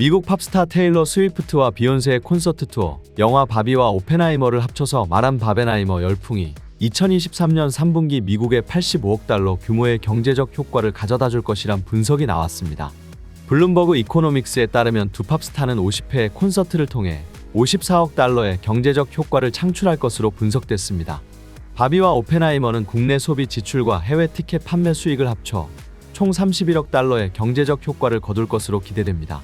미국 팝스타 테일러 스위프트와 비욘세의 콘서트 투어, 영화 바비와 오펜하이머를 합쳐서 말한 바벤하이머 열풍이 2023년 3분기 미국의 85억 달러 규모의 경제적 효과를 가져다 줄 것이란 분석이 나왔습니다. 블룸버그 이코노믹스에 따르면 두 팝스타는 50회의 콘서트를 통해 54억 달러의 경제적 효과를 창출할 것으로 분석됐습니다. 바비와 오펜하이머는 국내 소비 지출과 해외 티켓 판매 수익을 합쳐 총 31억 달러의 경제적 효과를 거둘 것으로 기대됩니다.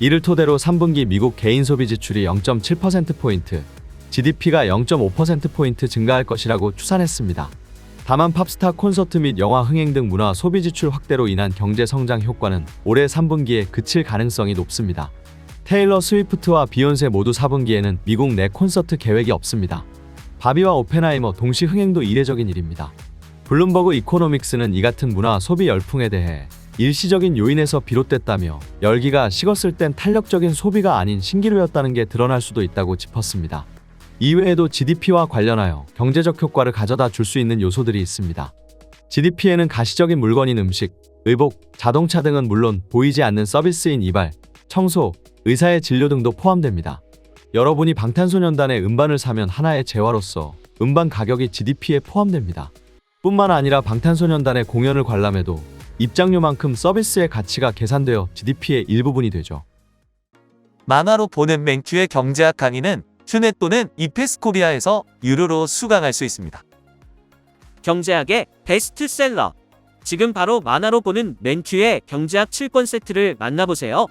이를 토대로 3분기 미국 개인 소비 지출이 0.7%포인트, GDP가 0.5%포인트 증가할 것이라고 추산했습니다. 다만 팝스타 콘서트 및 영화 흥행 등 문화 소비 지출 확대로 인한 경제 성장 효과는 올해 3분기에 그칠 가능성이 높습니다. 테일러 스위프트와 비욘세 모두 4분기에는 미국 내 콘서트 계획이 없습니다. 바비와 오펜하이머 동시 흥행도 이례적인 일입니다. 블룸버그 이코노믹스는 이 같은 문화 소비 열풍에 대해 일시적인 요인에서 비롯됐다며 열기가 식었을 땐 탄력적인 소비가 아닌 신기루였다는 게 드러날 수도 있다고 짚었습니다. 이외에도 GDP와 관련하여 경제적 효과를 가져다 줄 수 있는 요소들이 있습니다. GDP에는 가시적인 물건인 음식, 의복, 자동차 등은 물론 보이지 않는 서비스인 이발, 청소, 의사의 진료 등도 포함됩니다. 여러분이 방탄소년단의 음반을 사면 하나의 재화로서 음반 가격이 GDP에 포함됩니다. 뿐만 아니라 방탄소년단의 공연을 관람해도 입장료만큼 서비스의 가치가 계산되어 GDP의 일부분이 되죠. 만화로 보는 맹큐의 경제학 강의는 휴넷 또는 이페스코리아에서 유료로 수강할 수 있습니다. 경제학의 베스트셀러. 지금 바로 만화로 보는 맨큐의 경제학 7권 세트를 만나보세요.